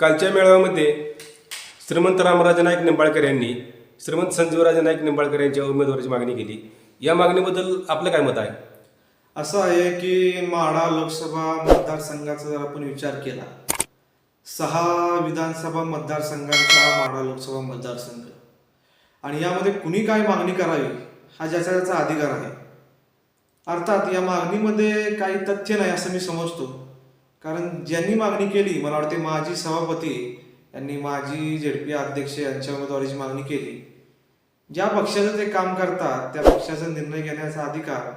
कालच्या मेळाव्यामध्ये श्रीमंत रामराजे नाईक निंबाळकर यांनी श्रीमंत संजीवराजे नाईक निंबाळकर यांच्या उमेदवारीची मागणी केली. या मागणीबद्दल आपलं काय मत आहे? असं आहे की माढा लोकसभा मतदारसंघाचा जर आपण विचार केला सहा विधानसभा मतदारसंघांचा माढा लोकसभा मतदारसंघ. आणि यामध्ये कुणी काय मागणी करावी हा ज्याचा त्याचा अधिकार आहे. अर्थात या मागणीमध्ये काही तथ्य नाही असं मी समजतो. कारण ज्यांनी मागणी केली मला वाटते माजी सभापती यांनी माजी झेडपी अध्यक्ष यांच्या उमेदवारीची मागणी केली ज्या पक्षाचं ते काम करतात त्या पक्षाचा निर्णय घेण्याचा अधिकार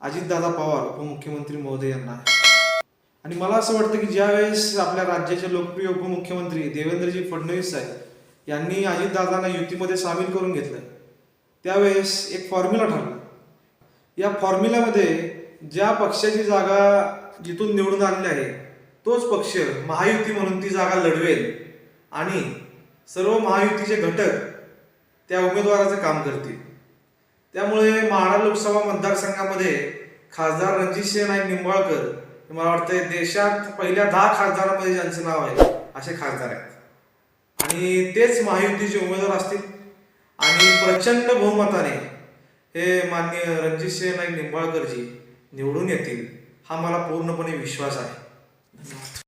अजितदादा पवार उपमुख्यमंत्री महोदय यांना आहे. आणि मला असं वाटतं की ज्या वेळेस आपल्या राज्याचे लोकप्रिय उपमुख्यमंत्री देवेंद्रजी फडणवीस साहेब यांनी अजितदादांना युतीमध्ये सामील करून घेतलं त्यावेळेस एक फॉर्म्युला ठरला या फॉर्म्युल्यामध्ये ज्या पक्षाची जागा जिथून निवडून आलेली आहे तोच पक्ष महायुती म्हणून ती जागा लढवेल. आणि सर्व महायुतीचे घटक त्या उमेदवाराचं काम करतील. त्यामुळे महाडा लोकसभा मतदारसंघामध्ये खासदार रणजितसिंह नाईक निंबाळकर मला वाटतं देशात पहिल्या दहा खासदारांमध्ये ज्यांचं नाव आहे असे खासदार आहेत. आणि तेच महायुतीचे उमेदवार असतील. आणि प्रचंड बहुमताने हे माननीय रणजितसिंह नाईक निंबाळकरजी निवडून येतील. हा मला पूर्णपणे विश्वास आहे.